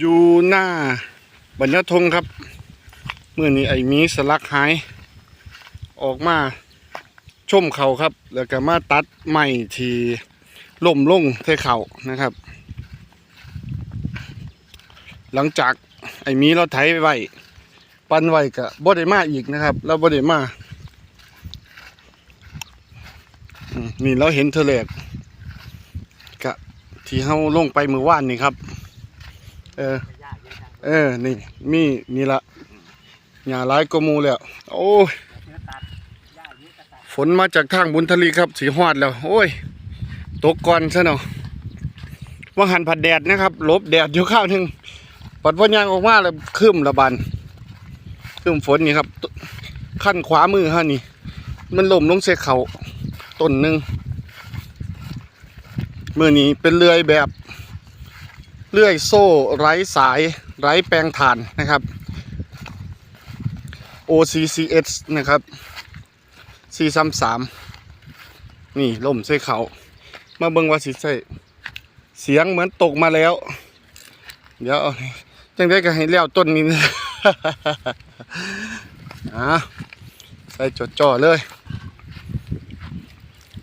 อยู่หน้าบรรยทงครับเมื่อนี้ไอ้มีสลักหาย ออกมาชมเขาครับ แล้วก็มาตัดไม้ที่ล่มลงเทเขานะครับ หลังจากไอ้มีเราไถไว้ปันไว้ก็บ่ได้มาอีกนะครับเราบ่ได้มานี่เราเห็นเธอแรกกะที่เฮาลงไปมือว่านนี่ครับ เออ เออ นี่ มีนี่ละหญ้าหลายกว่าหมูแล้ว โอ้ย ฝนมาจากทางบุญทลีครับ สีหอดแล้ว โอ้ย ตกก่อนซะเนาะว่าหันผัดแดดนะครับลบแดดอยู่ข้าวหนึ่งปัดพอยางออกมาแล้วคืมระบานคืมฝนนี่ครับ ขั้นขวามือฮะนี่ มันล่มลงเสเขาต้นหนึ่งมือนี้เป็นเลื่อยแบบ เลื่อยโซ่ไร้สายไร้แปลงถ่านนะครับ OCCS นะครับ433 นี่ล่มใส่เขามาเบิ่งว่าสิใส่เสียงเหมือนตกมาแล้ว เดี๋ยวจังได้ก็ให้แล้วต้นนี้นะอะใส่จดจ่อเลย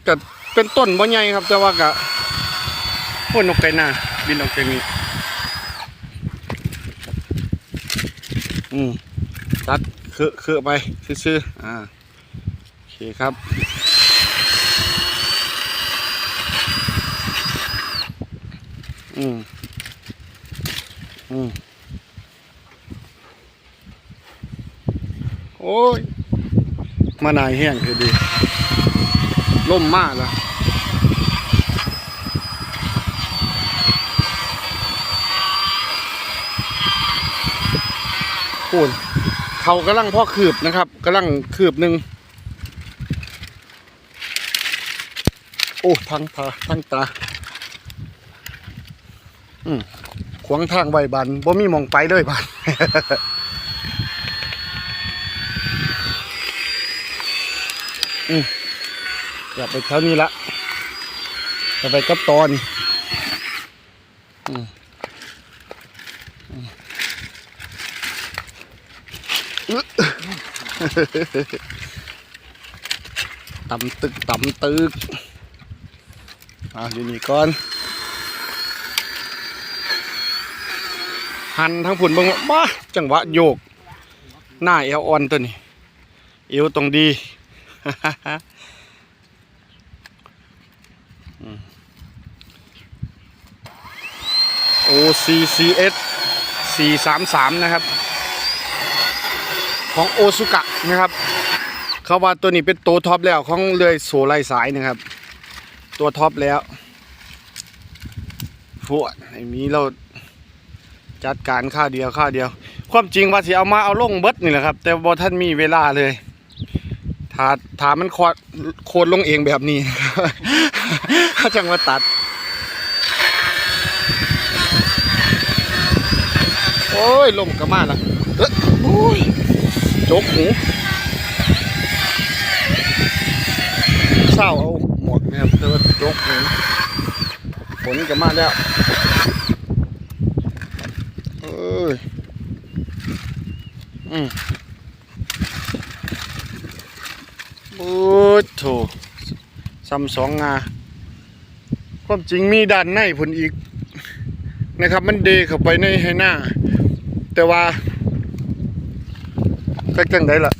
ก็เป็นต้นบ่ใหญ่ครับ แต่ว่าก็โอ้ยนกไก่หน้าบินออกจากนี้ อืมตัดคือคือไปซื้อๆอ่าโอเคครับอืมอืมโอ้ยมานายแห้งคือดีล่มมากแล้ว โอ้ยเขากำลังพ่อคืบนะครับกำลังคืบหนึ่งโอ้ทั้งตาทั้งตา อืมขวางทางใบบันบ่มีมองไปเลยบันอืมอย่าไปเท่านี้ละอย่าไปกับตอน อืมอืมอึ๊ะ ตำตึกตำตึกอ่าอยู่นี่ก่อน หันทั้งผุนบิ่งว่าบ้าจังหวะโยก หน้าเอวอ่อนตัวนี้ เอวตรงดีอืม OCCS 433นะครับ ของโอซุกะนะครับเขาว่าตัวนี้เป็นตัวท็อปแล้วของเรือโซไลสายนะครับ ตัวท็อปแล้วพวดไอ้มีเราจัดการข้าเดียวข้าเดียว ความจริงว่าสิเอามาเอาลงเบิดนี่แหละครับ แต่บ่ท่านมีเวลาเลยถาถามันโคดโคดลงเองแบบนี้ถ้าจังว่าตัด โอ้ยลมก็มาละเอ้อโอ้ย จกหูเศร้าเอาหมวกนะครับแต่ว่าจกหูฝนก็มาแล้วเอ้ยอืมโอ้ยโถซ้ำสองงาความจริงมีด้านในผลอีกนะครับ มันเดเข้าไปในให้หน้า แต่ว่า จักจังไดล่ะ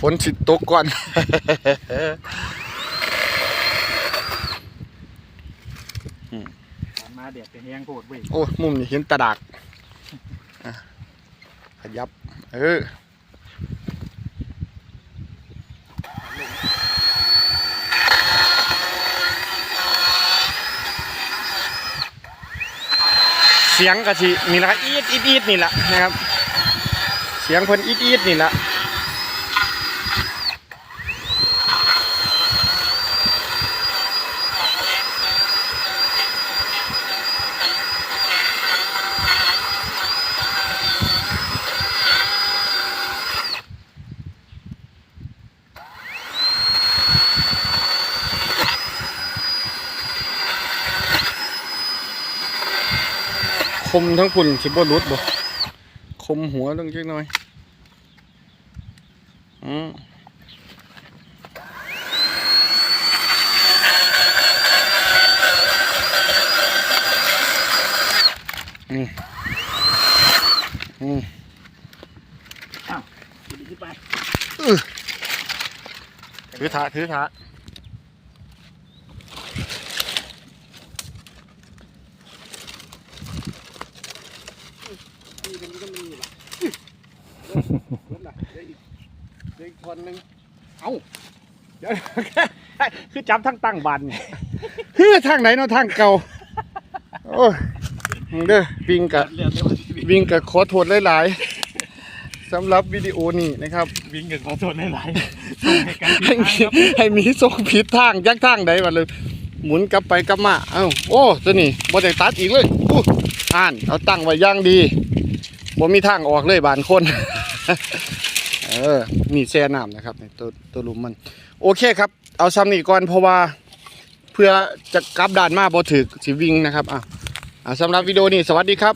ฝนสิตกก่อน มาเด็ดเป็นแห้งโพดเว้ยโอ้ยมุมนี้เห็นตาดากอะขยับ เออเสียงกะทินี่แหละครับอีดอีดอีดนี่แหละนะครับเสียงเพิ่นอีดอีดนี่ละคมทั้งปุ่นสิบ่ารุดบ่คมหัวลงจักน้อย อืมอืมอืมขึ้นไปถือถาถือถานี่ตรงนี้ก็มีหรอรถน่ะเดี๋ยวอีกเดี๋ยวอีกคนหนึงเดี๋ยว คือจับทั้งตั้งบันเฮ้ยทางไหนเนาะทางเก่าโอ้ยเด้อวิ่งกะเรื่องเดียวมันวิ่งวิ่งกะขอโทษหลายๆสำหรับวิดีโอนี้นะครับ วิ่งกับของโซนหลายๆส่งให้กันให้มีให้มีส่งผิดทางยักทางใดมาเลย หมุนกลับไปกลับมาเอ้าโอ้ตัวนี้บ่ได้ตัดอีกเลยอู้อ่านเอาตั้งไว้อย่างดีบ่มีทางออกเลยบานคน เออมีแช่น้ำนะครับตัวตัวลุมมัน โอเคครับ เอาซ้ำนี่ก่อนเพราะว่าเพื่อจะกลับด่านมาบอถึกสิวิ่งนะครับอะอะสำหรับวิดีโอนี้สวัสดีครับ